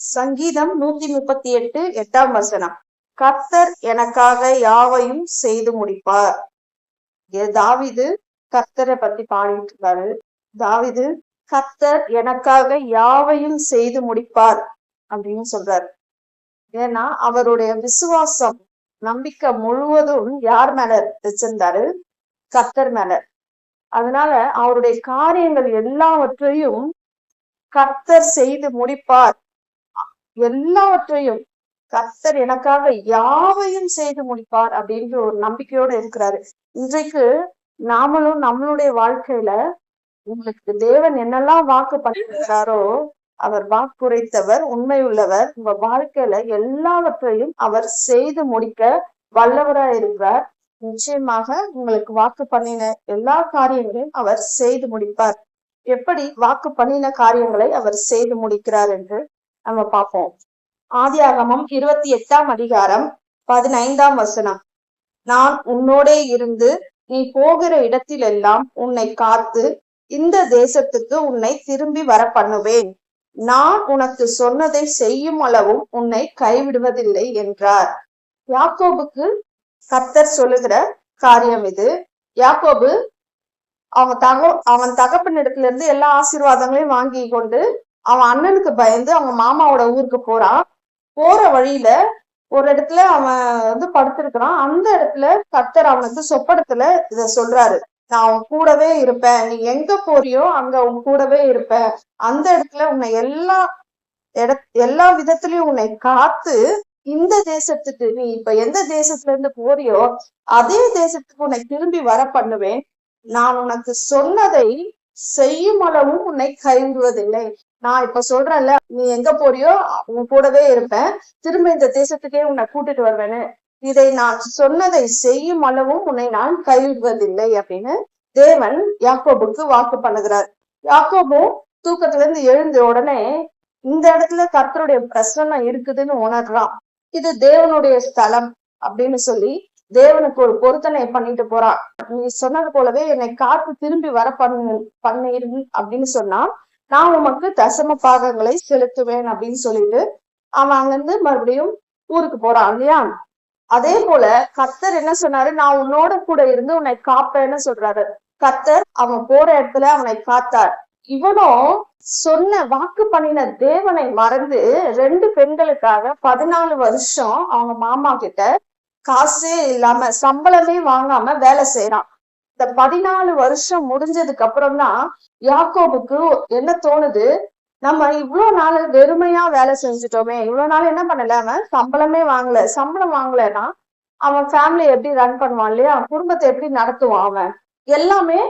சங்கீதம் நூத்தி முப்பத்தி எட்டு எட்டாம் வசனம். கர்த்தர் எனக்காக யாவையும் செய்து முடிப்பார். தாவிது கர்த்தரை பத்தி பாடிட்டு இருக்காரு தாவிது கர்த்தர் எனக்காக யாவையும் செய்து முடிப்பார் அப்படின்னு சொல்றாரு. ஏன்னா அவருடைய விசுவாசம் நம்பிக்கை முழுவதும் யார் மேல வச்சிருந்தாரு? கர்த்தர் மேல. அதனால அவருடைய காரியங்கள் எல்லாவற்றையும் கர்த்தர் செய்து முடிப்பார். எல்லாவற்றையும் கர்த்தர் எனக்காக யாவையும் செய்து முடிப்பார் அப்படின்ற ஒரு நம்பிக்கையோட இருக்கிறாரு. இன்றைக்கு நாமளும் நம்மளுடைய வாழ்க்கையில உங்களுக்கு தேவன் என்னெல்லாம் வாக்கு பண்ணிருக்கிறாரோ அவர் வாக்குரைத்தவர் உண்மை உள்ளவர் உங்க வாழ்க்கையில எல்லாவற்றையும் அவர் செய்து முடிக்க வல்லவரா இருக்கிறார் நிச்சயமாக உங்களுக்கு வாக்கு பண்ணின எல்லா காரியங்களையும் அவர் செய்து முடிப்பார். எப்படி வாக்கு பண்ணின காரியங்களை அவர் செய்து முடிக்கிறார் என்று நம்ம பார்ப்போம். ஆதியாகமம் இருபத்தி எட்டாம் அதிகாரம் பதினைந்தாம் வசனம். நான் உன்னோடே இருந்து நீ போகிற இடத்திலெல்லாம் உன்னை காத்து இந்த தேசத்துக்கு உன்னை திரும்பி வர பண்ணுவேன் நான் உனக்கு சொன்னதை செய்யும் அளவும் உன்னை கைவிடுவதில்லை என்றார். யாக்கோபுக்கு கர்த்தர் சொல்லுகிற காரியம் இது. யாக்கோபு அவன் தக அவன் தகப்பனிடத்துல இருந்து எல்லா ஆசீர்வாதங்களையும் வாங்கி கொண்டு அவன் அண்ணனுக்கு பயந்து அவங்க மாமாவோட ஊருக்கு போறான். போற வழியில ஒரு இடத்துல அவன் வந்து படுத்திருக்கிறான். அந்த இடத்துல கர்த்தர் அவனுக்கு சொப்படத்துல இத சொல்றாரு. நான் உன் கூடவே இருப்பேன். நீ எங்க போறியோ அங்க உன் கூடவே இருப்பேன். அந்த இடத்துல உன்னை எல்லா இட எல்லா விதத்திலயும் உன்னை காத்து இந்த தேசத்துக்கு நீ இப்ப எந்த தேசத்துல இருந்து போறியோ அதே தேசத்துக்கு உன்னை திரும்பி வர பண்ணுவேன் நான் உனக்கு சொன்னதை செய்யும் அளவும் உன்னை கைவிடுவதில்லை நான் இப்ப சொல்றேன்ல நீ எங்க போறியோ உன் கூடவே இருப்பேன். திரும்ப இந்த தேசத்துக்கே உன்னை கூட்டிட்டு வருவேன்னு. இதை நான் சொன்னதை செய்யும் அளவும் உன்னை நான் கைவிடுவதில்லை அப்படின்னு தேவன் யாக்கோபுக்கு வாக்கு பண்ணுகிறார். யாக்கோபும் தூக்கத்துல இருந்து எழுந்த உடனே இந்த இடத்துல கர்த்தருடைய பிரசனம் இருக்குதுன்னு உணர்றான். இது தேவனுடைய ஸ்தலம் அப்படின்னு சொல்லி தேவனுக்கு ஒரு பொருத்தனை பண்ணிட்டு போறான் நீ சொன்னது போலவே என்னை காத்து திரும்பி வர பண்ணு பண்ணிரு அப்படின்னு சொன்னா நான் உமக்கு தசம பாகங்களை செலுத்துவேன் அப்படின்னு சொல்லிட்டு அவன் அங்கிருந்து மறுபடியும் ஊருக்கு போறான் இல்லையா? அதே போல கர்த்தர் என்ன சொன்னாரு? நான் உன்னோட கூட இருந்து உன்னை காப்பேன்னு சொல்றாரு. கர்த்தர் அவன் போற இடத்துல அவனை காத்தார். இவனும் சொன்ன வாக்கு பண்ணின தேவனை மறந்து ரெண்டு பெண்களுக்காக பதினாலு வருஷம் அவங்க மாமா கிட்ட காசே இல்லாம சம்பளமே வாங்காம வேலை செய்யறான் இந்த பதினாலு வருஷம் முடிஞ்சதுக்கு அப்புறம் தான் யாக்கோபுக்கு என்ன தோணுது? நம்ம இவ்வளவு நாள் வெறுமையா வேலை செஞ்சுட்டோமே இவ்வளவு நாள் என்ன பண்ணல அவன்? சம்பளமே வாங்கல. சம்பளம் வாங்கலைன்னா அவன் ஃபேமிலி எப்படி ரன் பண்ணுவான் இல்லையா? குடும்பத்தை எப்படி நடத்துவான் அவன்? எல்லாமே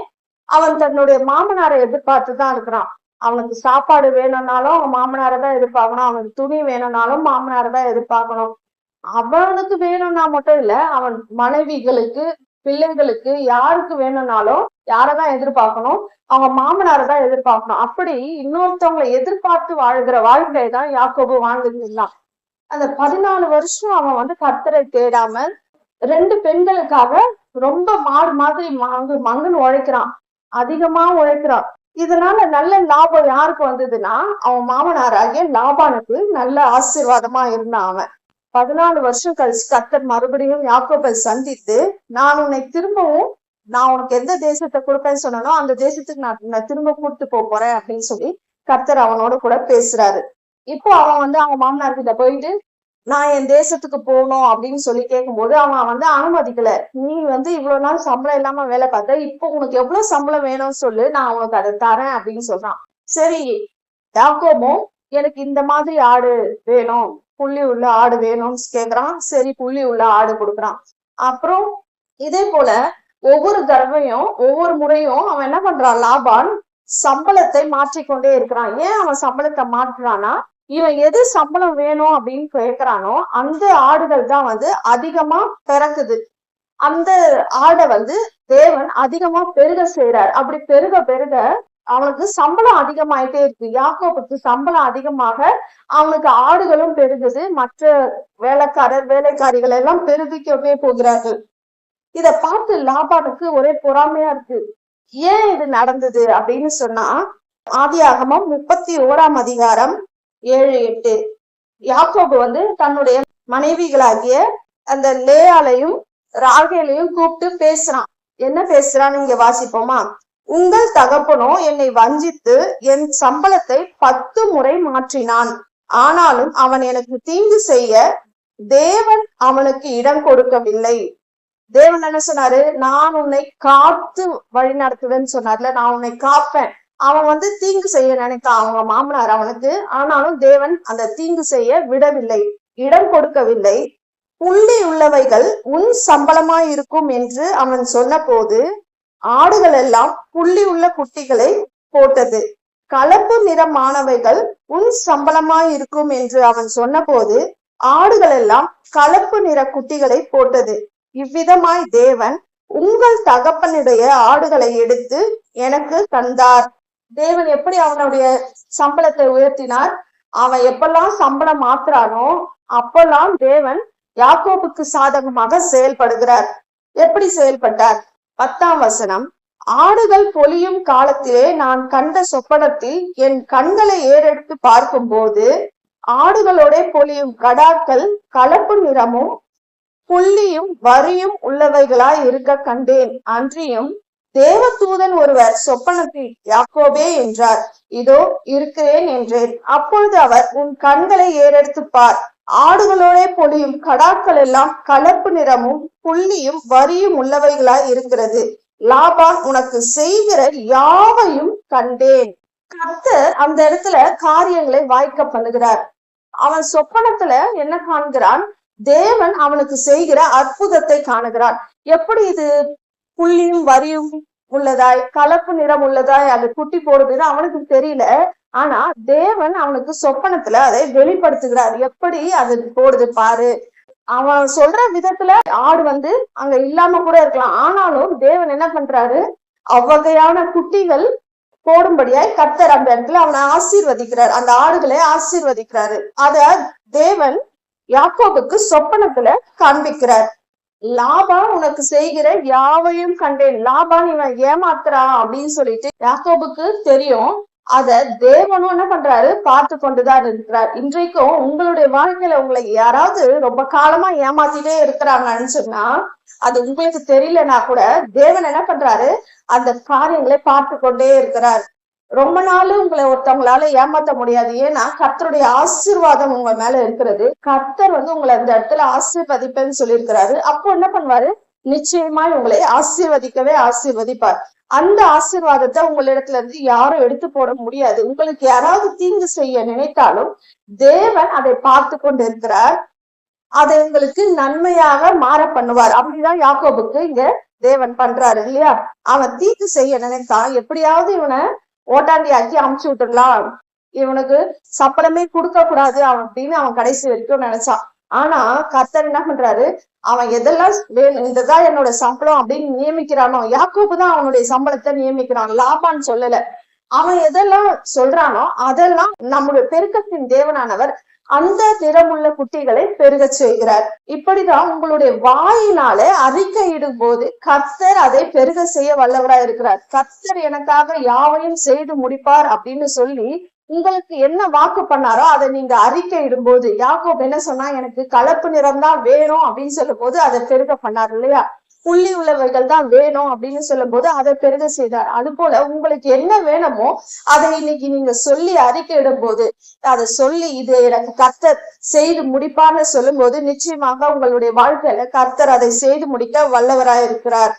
அவன் தன்னுடைய மாமனாரை எதிர்பார்த்து தான் இருக்கிறான். அவனுக்கு சாப்பாடு வேணும்னாலும் அவன் மாமனாரை தான் எதிர்பார்க்கணும். அவனுக்கு துணி வேணும்னாலும் மாமனாரை தான் எதிர்பார்க்கணும். அவனுக்கு வேணும்னா மட்டும் இல்ல அவன் மனைவிகளுக்கு பிள்ளைங்களுக்கு யாருக்கு வேணும்னாலும் யாரதான் எதிர்பார்க்கணும்? அவங்க மாமனாரை தான் எதிர்பார்க்கணும். அப்படி இன்னொருத்தவங்களை எதிர்பார்த்து வாழ்கிற வாழ்க்கை தான் யாக்கோபு வாழ்ந்துருந்தான். அந்த பதினாலு வருஷம் அவன் வந்து கர்த்தரை தேடாம ரெண்டு பெண்களுக்காக ரொம்ப மாடு மாதிரி மங்கு மங்குன்னு உழைக்கிறான். அதிகமா உழைக்கிறான் இதனால நல்ல லாபம் யாருக்கு வந்ததுன்னா அவன் மாமனாராகிய லாபானுக்கு நல்ல ஆசீர்வாதமா இருந்தான் அவன். பதினாலு வருஷம் கழிச்சு கர்த்தர் மறுபடியும் யாக்கோபை சந்தித்து நான் உன்னை திரும்பவும் நான் உனக்கு எந்த தேசத்தை கொடுப்பேன்னு சொன்னனோ அந்த தேசத்துக்கு நான் நான் திரும்ப கூட்டு போக போறேன் அப்படின்னு சொல்லி கர்த்தர் அவனோட கூட பேசுறாரு. இப்போ அவன் வந்து அவங்க மாமனார் கிட்ட போயிட்டு நான் என் தேசத்துக்கு போகணும் அப்படின்னு சொல்லி கேட்கும்போது அவன் வந்து அனுமதிக்கல. நீ வந்து இவ்வளவு நாள் சம்பளம் இல்லாம வேலை பார்த்த இப்போ உனக்கு எவ்வளவு சம்பளம் வேணும்னு சொல்லு நான் உனக்கு அதை தரேன் அப்படின்னு சொல்றான். சரி யாக்கோபும் எனக்கு இந்த மாதிரி ஆடு வேணும் புள்ளி உள்ள ஆடு வேணும்னு கேக்குறான். சரி புள்ளி உள்ள ஆடு கொடுக்குறான். அப்புறம் இதே போல ஒவ்வொரு தடவையும் ஒவ்வொரு முறையும் அவன் என்ன பண்றான்? லாபான் சம்பளத்தை மாற்றிக்கொண்டே இருக்கிறான். ஏன் அவன் சம்பளத்தை மாற்றுறான்னா இவன் எது சம்பளம் வேணும் அப்படின்னு கேட்கிறானோ அந்த ஆடுகள் தான் வந்து அதிகமா பிறக்குது. அந்த ஆடை வந்து தேவன் அதிகமா பெருக செய்யறார் அப்படி பெருக பெருக அவனுக்கு சம்பளம் அதிகமாயிட்டே இருக்கு. யாக்கோபுக்கு சம்பளம் அதிகமாக அவனுக்கு ஆடுகளும் பெருகுது. மற்ற வேலைக்காரர் வேலைக்காரிகள் எல்லாம் பெருகிக்கவே போகிறார்கள். இத பார்த்து லாபானுக்கு ஒரே பொறாமையா இருக்கு. ஏன் இது நடந்தது அப்படின்னு சொன்னா ஆதியாகமம் முப்பத்தி ஓராம் அதிகாரம் ஏழு எட்டு. யாக்கோபு வந்து தன்னுடைய மனைவிகளாகிய அந்த லேயாலையும் ராகேலையும் கூப்பிட்டு பேசுறான். என்ன பேசுறான்னு இங்க வாசிப்போமா? உங்கள் தகப்பனோ என்னை வஞ்சித்து என் சம்பளத்தை பத்து முறை மாற்றினான். ஆனாலும் அவன் எனக்கு தீங்கு செய்ய தேவன் அவனுக்கு இடம் கொடுக்கவில்லை. தேவன் என்ன சொன்னாரு? நான் உன்னை காத்து வழி நடத்துவேன்னு சொன்னார்ல நான் உன்னை காப்பேன். அவன் வந்து தீங்கு செய்ய நினைத்தான் அவங்க மாமனார் அவனுக்கு. ஆனாலும் தேவன் அந்த தீங்கு செய்ய விடவில்லை இடம் கொடுக்கவில்லை. புள்ளி உள்ளவைகள் உன் சம்பளமாய் இருக்கும் என்று அவன் சொன்ன போது ஆடுகள் எல்லாம் புள்ளி உள்ள குட்டிகளை போட்டது. கலப்பு நிறமானவைகள் உன் சம்பளமாய் இருக்கும் என்று அவன் சொன்னபோது ஆடுகள் எல்லாம் கலப்பு நிற குட்டிகளை போட்டது. இவ்விதமாய் தேவன் உங்கள் தகப்பனுடைய ஆடுகளை எடுத்து எனக்கு தந்தார். தேவன் எப்படி அவனுடைய சம்பளத்தை உயர்த்தினார்? அவன் எப்பெல்லாம் சம்பளம் மாத்துறானோ அப்பெல்லாம் தேவன் யாக்கோபுக்கு சாதகமாக செயல்படுகிறார். எப்படி செயல்பட்டார்? பத்தாம் வசனம் ஆடுகள் பொலியும் காலத்திலே நான் கண்ட சொப்பனத்தில் என் கண்களை ஏறெடுத்து பார்க்கும் போது ஆடுகளோட பொலியும் கடாக்கள் கலப்பு நிறமும் புள்ளியும் வரியும் உள்ளவைகளாய் இருக்க கண்டேன். அன்றியும் தேவதூதன் ஒருவர் சொப்பனத்தில் யாக்கோபே என்றார் இதோ இருக்கிறேன் என்றேன். அப்பொழுது அவர் உன் கண்களை ஏறெடுத்து பார். ஆடுகளோட பொழியும் கடாக்கள் எல்லாம் கலப்பு நிறமும் புள்ளியும் வரியும் உள்ளவைகளாய் இருக்கிறது. லாபான் உனக்கு செய்கிற யாவையும் கண்டேன். கர்த்தர் அந்த இடத்துல காரியங்களை வாய்க்க பண்ணுகிறார். அவன் சொப்பனத்துல என்ன காண்கிறான்? தேவன் அவனுக்கு செய்கிற அற்புதத்தை காணுகிறான் எப்படி இது புள்ளியும் வரியும் உள்ளதாய் கலப்பு நிறம் உள்ளதாய் அது குட்டி போடுதுன்னு அவனுக்கு தெரியல. ஆனா தேவன் அவனுக்கு சொப்பனத்துல அதை வெளிப்படுத்துகிறார். எப்படி அது போடுது பாரு. அவன் சொல்ற விதத்துல ஆடு வந்து அங்க இல்லாம கூட இருக்கலாம். ஆனாலும் தேவன் என்ன பண்றாரு? அவ்வகையான குட்டிகள் போடும்படியாய் கத்தர் அந்த இடத்துல அவனை ஆசீர்வதிக்கிறார். அந்த ஆடுகளை ஆசீர்வதிக்கிறாரு. அத தேவன் யாக்கோபுக்கு சொப்பனத்துல காண்பிக்கிறார். லாபான் உனக்கு செய்கிற யாவையும் கண்டேன். லாபான் இவன் ஏமாத்துறா அப்படின்னு சொல்லிட்டு யாக்கோபுக்கு தெரியும். அத தேவனும் என்ன பண்றாரு? பார்த்து கொண்டுதான் இருக்கிறார். இன்றைக்கும் உங்களுடைய வாழ்க்கையில உங்களை யாராவது ரொம்ப காலமா ஏமாத்திட்டே இருக்கிறாங்கன்னு சொன்னா அது உங்களுக்கு தெரியலனா கூட தேவன் என்ன பண்றாரு? அந்த காரியங்களை பார்த்து கொண்டே இருக்கிறார். ரொம்ப நாள் உங்களை ஒருத்தவங்களால ஏமாத்த முடியாது. ஏன்னா கர்த்தருடைய ஆசீர்வாதம் உங்க மேல இருக்கிறது. கர்த்தர் வந்து உங்களை அந்த இடத்துல ஆசிர்வதிப்பேன்னு சொல்லியிருக்கிறாரு. அப்போ என்ன பண்ணுவாரு? நிச்சயமா உங்களை ஆசீர்வதிக்கவே ஆசீர்வதிப்பார். அந்த ஆசீர்வாதத்தை உங்களிடத்துல இருந்து யாரும் எடுத்து போட முடியாது. உங்களுக்கு யாராவது தீங்கு செய்ய நினைத்தாலும் தேவன் அதை பார்த்து கொண்டு இருக்கிறார் அதை உங்களுக்கு நன்மையாக மாற பண்ணுவார். அப்படிதான் யாக்கோபுக்கு இங்க தேவன் பண்றாரு இல்லையா? அவன் தீங்கு செய்ய நினைத்தான். எப்படியாவது இவனை ஓட்டாண்டி ஆக்கி அமுச்சு விட்டுடலாம். இவனுக்கு சப்பளமே கொடுக்க கூடாது அவன் அப்படின்னு அவன் கடைசி வரைக்கும் நினைச்சான். ஆனா கர்த்தர் என்ன பண்றாரு? அவன் எதெல்லாம் வேணும் இதுதான் என்னோட சம்பளம் அப்படின்னு நியமிக்கிறானோ யாக்கோப்பு தான் அவனுடைய சம்பளத்தை நியமிக்கிறான். லாபான்னு சொல்லல. அவன் எதெல்லாம் சொல்றானோ அதெல்லாம் நம்முடைய பெருக்கத்தின் தேவனானவர் அந்த நிறமுள்ள குட்டிகளை பெருக செய்கிறார். இப்படிதான் உங்களுடைய வாயினாலே அறிக்கையிடும் போது கர்த்தர் அதை பெருக செய்ய வல்லவரா இருக்கிறார். கர்த்தர் எனக்காக யாவையும் செய்து முடிப்பார் அப்படின்னு சொல்லி உங்களுக்கு என்ன வாக்கு பண்ணாரோ அதை நீங்க அறிக்கையிடும் போது யாக்கோப் என்ன சொன்னா எனக்கு கலப்பு நிறம் தான் வேணும் அப்படின்னு சொல்லும் போது அதை பெருக பண்ணார் இல்லையா? புள்ளி உள்ளவர்கள் தான் வேணும் அப்படின்னு சொல்லும் போது அதை பெருக செய்தார். அது போல உங்களுக்கு என்ன வேணுமோ அதை இன்னைக்கு நீங்க சொல்லி அறிக்கையிடும் போது அதை சொல்லி இது எனக்கு கர்த்தர் செய்து முடிப்பான்னு சொல்லும் போது நிச்சயமாக உங்களுடைய வாழ்க்கையில கர்த்தர் அதை செய்து முடிக்க வல்லவராயிருக்கிறார்.